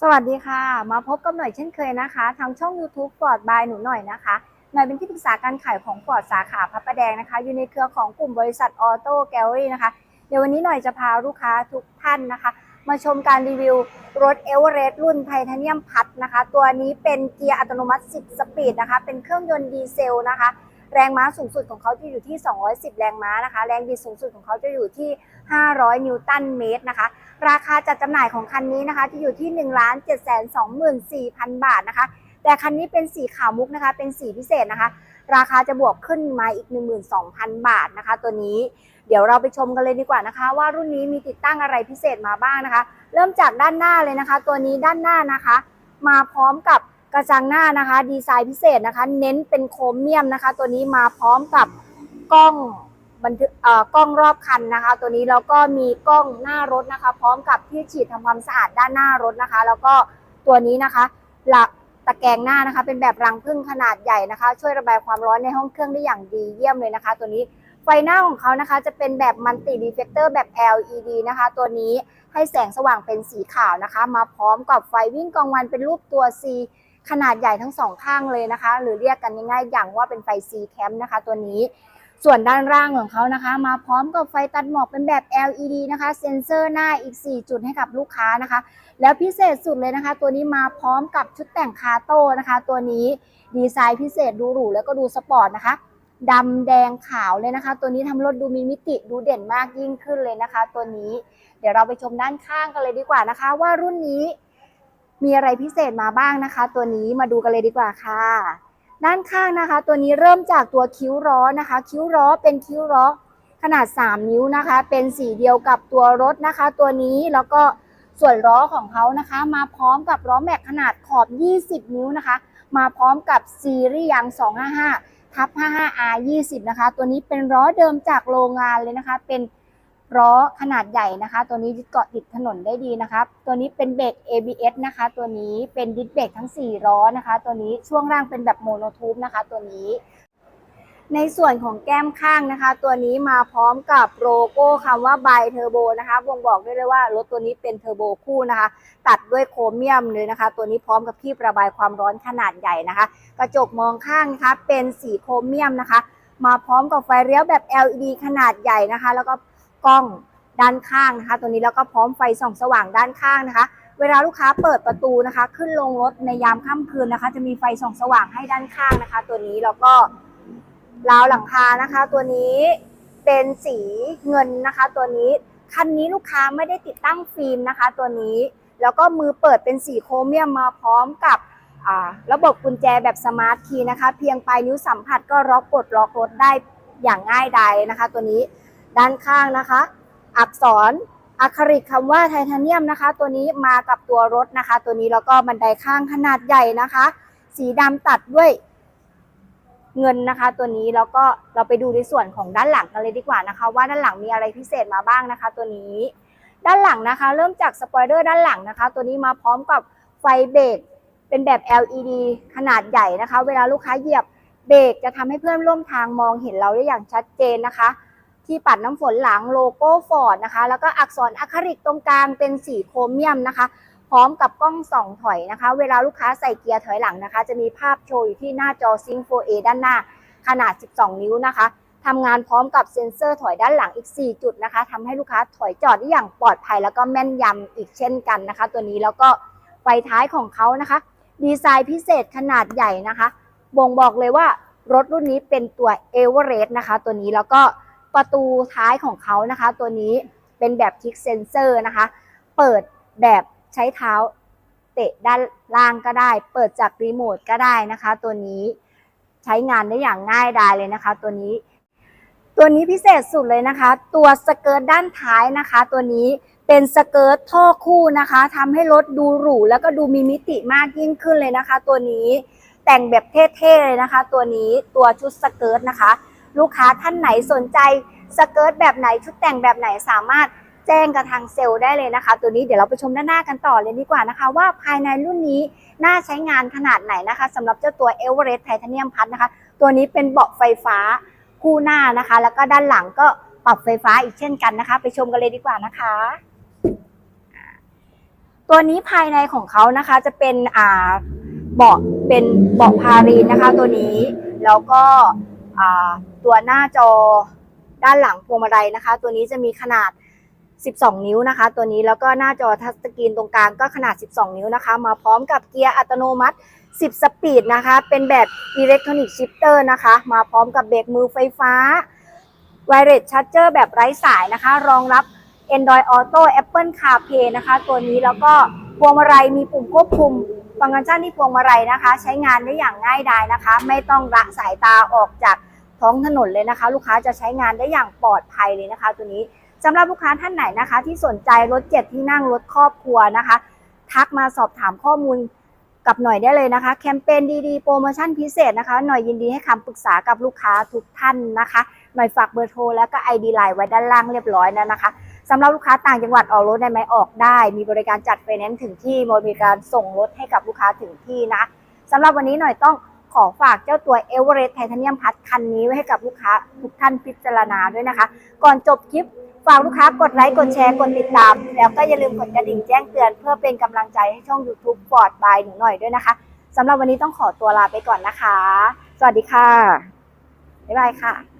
สวัสดีค่ะ มาพบกับหน่อยเช่นเคยนะคะ ทางช่อง YouTube ฟอร์ดบายหนูหน่อยนะคะหน่อยเป็นที่ปรึกษาการขายของฟอร์ดสาขาพระประแดงนะคะ อยู่ในเครือของกลุ่มบริษัทออโต้แกลเลอรี่นะคะ เดี๋ยววันนี้หน่อยจะพาลูกค้าทุกท่านนะคะ มาชมการรีวิวรถเอเวอเรสต์รุ่นไทเทเนียมพัดนะคะ ตัวนี้เป็นเกียร์อัตโนมัติ 10 สปีดนะคะ เป็นเครื่องยนต์ดีเซลนะคะ แรงม้าสูงสุดของเขาจะอยู่ที่ 210 แรงม้านะคะ แรงบิดสูงสุดของเขาจะอยู่ที่ 500 นิวตันเมตรนะคะ ราคาจัดจำหน่ายของคันนี้นะคะ จะอยู่ที่ 1 7 2 4 0 0 0 บาทนะคะ แต่คันนี้เป็นสีขาวมุกนะคะ เป็นสีพิเศษนะคะ ราคาจะบวกขึ้นมาอีก 12,000 บาทนะคะ ตัวนี้เดี๋ยวเราไปชมกันเลยดีกว่านะคะ ว่ารุ่นนี้มีติดตั้งอะไรพิเศษมาบ้างนะคะ เริ่มจากด้านหน้าเลยนะคะ ตัวนี้ด้านหน้านะคะ มาพร้อมกับ ระจังหน้านะคะ ดีไซน์พิเศษนะคะ เน้นเป็นโครเมียมนะคะ ตัวนี้มาพร้อมกับกล้องบันทึกเอ่อกล้องรอบคันนะคะ ตัวนี้แล้วก็มีกล้องหน้ารถนะคะ พร้อมกับที่ฉีดทำความสะอาดด้านหน้ารถนะคะ แล้วก็ตัวนี้นะคะ หลักตะแกรงหน้านะคะ เป็นแบบรังผึ้งขนาดใหญ่นะคะ ช่วยระบายความร้อนในห้องเครื่องได้อย่างดีเยี่ยมเลยนะคะ ตัวนี้ไฟหน้าของเขานะคะจะเป็นแบบมัลติดีเฟกเตอร์แบบ LED นะคะ ตัวนี้ให้แสงสว่างเป็นสีขาวนะคะ มาพร้อมกับไฟวิ่งกลางวันเป็นรูปตัว C ขนาดใหญ่ทั้งสองข้างเลยนะคะ หรือเรียกกันง่ายๆอย่างว่าเป็นไฟ C cam นะคะ ตัวนี้ ส่วนด้านล่างของเขานะคะ มาพร้อมกับไฟตัดหมอกเป็นแบบ LED นะคะ เซ็นเซอร์หน้าอีก 4 จุดให้กับลูกค้านะคะ แล้วพิเศษสุดเลยนะคะ ตัวนี้มาพร้อมกับชุดแต่งคาโต้นะคะ ตัวนี้ดีไซน์พิเศษดูหรูแล้วก็ดูสปอร์ตนะคะดำแดงขาวเลยนะคะ ตัวนี้ทำรถดูมีมิติดูเด่นมากยิ่งขึ้นเลยนะคะ ตัวนี้ เดี๋ยวเราไปชมด้านข้างกันเลยดีกว่านะคะ ว่ารุ่นนี้ มีอะไรพิเศษมาบ้างนะคะ ตัวนี้มาดูกันเลยดีกว่าค่ะ ด้านข้างนะคะ ตัวนี้เริ่มจากตัวคิ้วล้อนะคะ คิ้วล้อเป็นคิ้วล้อขนาด 3 นิ้วนะคะ เป็นสีเดียวกับตัวรถนะคะ ตัวนี้แล้วก็ส่วนล้อของเขานะคะ มาพร้อมกับล้อแม็กขนาดขอบ 20 นิ้วนะคะ มาพร้อมกับซีรีส์ยาง 255ทับ 55R 20 นะคะ ตัวนี้เป็นล้อเดิมจากโรงงานเลยนะคะ เป็น ล้อขนาดใหญ่นะคะ ตัวนี้เกาะติดถนนได้ดีนะคะตัวนี้เป็นเบรก ABS นะคะ ตัวนี้เป็นดิสเบรกทั้ง 4 ล้อนะคะ ตัวนี้ช่วงล่างเป็นแบบโมโนทูบนะคะ ตัวนี้ ในส่วนของแก้มข้างนะคะ ตัวนี้มาพร้อมกับโลโก้คำว่าไบเทอร์โบนะคะบ่งบอกได้เลยว่ารถตัวนี้เป็นเทอร์โบคู่นะคะ ตัดด้วยโครเมียมเลยนะคะ ตัวนี้พร้อมกับที่ระบายความร้อนขนาดใหญ่นะคะ กระจกมองข้างนะคะ เป็นสีโครเมียมนะคะมาพร้อมกับไฟเลี้ยวแบบ LED ขนาดใหญ่นะคะ แล้วก็ กล้องด้านข้างนะคะ ตัวนี้แล้วก็พร้อมไฟส่องสว่างด้านข้างนะคะ เวลาลูกค้าเปิดประตูนะคะ ขึ้นลงรถในยามค่ำคืนนะคะ จะมีไฟส่องสว่างให้ด้านข้างนะคะ ตัวนี้แล้วก็ราวหลังคานะคะ ตัวนี้เป็นสีเงินนะคะ ตัวนี้คันนี้ลูกค้าไม่ได้ติดตั้งฟิล์มนะคะ ตัวนี้แล้วก็มือเปิดเป็นสีโครเมียมมาพร้อมกับระบบกุญแจแบบสมาร์ทคีย์นะคะ เพียงปลายนิ้วสัมผัสก็ล็อกกดล็อกรถได้อย่างง่ายดายนะคะ ตัวนี้ ด้านข้างนะคะ อักษรอะคริลิกคำว่าไทเทเนียมนะคะ ตัวนี้มากับตัวรถนะคะ ตัวนี้แล้วก็บันไดข้างขนาดใหญ่นะคะ สีดำตัดด้วยเงินนะคะ ตัวนี้แล้วก็เราไปดูในส่วนของด้านหลังกันเลยดีกว่านะคะ ว่าด้านหลังมีอะไรพิเศษมาบ้างนะคะ ตัวนี้ ด้านหลังนะคะ เริ่มจากสปอยเลอร์ด้านหลังนะคะ ตัวนี้มาพร้อมกับไฟเบรกเป็นแบบ LED ขนาดใหญ่นะคะ เวลาลูกค้าเหยียบเบรกจะทำให้เพื่อนร่วมทางมองเห็นเราได้อย่างชัดเจนนะคะ ที่ปัดน้ำฝนหลังโลโก้ฟอร์ดนะคะ แล้วก็อักษรอะคริลิกตรงกลางเป็นสีโครเมียมนะคะ พร้อมกับกล้องส่องถอยนะคะ เวลาลูกค้าใส่เกียร์ถอยหลังนะคะ จะมีภาพโชว์อยู่ที่หน้าจอ Sync 4A ด้านหน้า ขนาด 12 นิ้วนะคะทำงานพร้อมกับเซ็นเซอร์ถอยด้านหลังอีก 4 จุดนะคะทำให้ลูกค้าถอยจอดได้อย่างปลอดภัย แล้วก็แม่นยำอีกเช่นกันนะคะ ตัวนี้แล้วก็ไฟท้ายของเขานะคะ ดีไซน์พิเศษขนาดใหญ่นะคะ บ่งบอกเลยว่ารถรุ่นนี้เป็นตัวเอเวอเรสต์นะคะ ตัวนี้แล้วก็ ประตูท้ายของเขานะคะ ตัวนี้เป็นแบบคลิกเซนเซอร์นะคะ เปิดแบบใช้เท้าเตะด้านล่างก็ได้ เปิดจากรีโมทก็ได้นะคะ ตัวนี้ใช้งานได้อย่างง่ายดายเลยนะคะ ตัวนี้ ตัวนี้พิเศษสุดเลยนะคะ ตัวสเกิร์ตด้านท้ายนะคะ ตัวนี้เป็นสเกิร์ตท่อคู่นะคะทำให้รถดูหรูแล้วก็ดูมีมิติมากยิ่งขึ้นเลยนะคะ ตัวนี้แต่งแบบเท่ๆเลยนะคะ ตัวนี้ตัวชุดสเกิร์ตนะคะ ลูกค้าท่านไหนสนใจสเกิร์ตแบบไหนชุดแต่งแบบไหนสามารถแจ้งกับทางเซลล์ได้เลยนะคะ ตัวนี้เดี๋ยวเราไปชมด้านหน้ากันต่อเลยดีกว่านะคะ ว่าภายในรุ่นนี้น่าใช้งานขนาดไหนนะคะสำหรับเจ้าตัวเอเวอเรสต์ไทเทเนียมพัดนะคะ ตัวนี้เป็นเบาะไฟฟ้าคู่หน้านะคะ แล้วก็ด้านหลังก็ปรับไฟฟ้าอีกเช่นกันนะคะ ไปชมกันเลยดีกว่านะคะ ตัวนี้ภายในของเขานะคะจะเป็นอ่าเบาะเป็นเบาะพารีนนะคะ ตัวนี้แล้วก็อ่า ตัวหน้าจอด้านหลังพวงมาลัยนะคะ ตัวนี้จะมีขนาด 12 นิ้วนะคะ ตัวนี้แล้วก็หน้าจอทัชสกรีนตรงกลางก็ขนาด 12 นิ้วนะคะ มาพร้อมกับเกียร์อัตโนมัติ 10 สปีดนะคะ เป็นแบบอิเล็กทรอนิกส์ชิปเตอร์นะคะ มาพร้อมกับเบรกมือไฟฟ้า Wireless Charger แบบไร้สายนะคะ รองรับ Android Auto Apple CarPlay นะคะ ตัวนี้แล้วก็พวงมาลัยมีปุ่มควบคุมฟังก์ชันที่พวงมาลัยนะคะ ใช้งานได้อย่างง่ายดายนะคะ ไม่ต้องละสายตาออกจาก ท้องถนนเลยนะคะ ลูกค้าจะใช้งานได้อย่างปลอดภัยเลยนะคะ ตัวนี้สำหรับลูกค้าท่านไหนนะคะ ที่สนใจรถเจ็ดที่นั่งรถครอบครัวนะคะ ทักมาสอบถามข้อมูลกับหน่อยได้เลยนะคะ แคมเปญดีๆ โปรโมชั่นพิเศษนะคะ หน่อยยินดีให้คำปรึกษากับลูกค้าทุกท่านนะคะ หน่อยฝากเบอร์โทรแล้วก็ ID ไลน์ไว้ด้านล่างเรียบร้อยแล้วนะคะสำหรับลูกค้าต่างจังหวัดออกรถได้ไหมออกได้ มีบริการจัดไฟแนนซ์ถึงที่บริการส่งรถให้กับลูกค้าถึงที่นะสำหรับวันนี้หน่อยต้อง ขอฝากเจ้าตัวเอเวอเรสต์ไทเทเนียมพัทคันนี้ไว้ให้กับลูกค้าทุกท่านพิจารณาด้วยนะคะ ก่อนจบคลิปฝากลูกค้ากดไลค์กดแชร์กดติดตาม แล้วก็อย่าลืมกดกระดิ่งแจ้งเตือนเพื่อเป็นกำลังใจให้ช่อง YouTube ฟอดบายหนูหน่อยด้วยนะคะสำหรับวันนี้ต้องขอตัวลาไปก่อนนะคะ สวัสดีค่ะบ๊ายบายค่ะ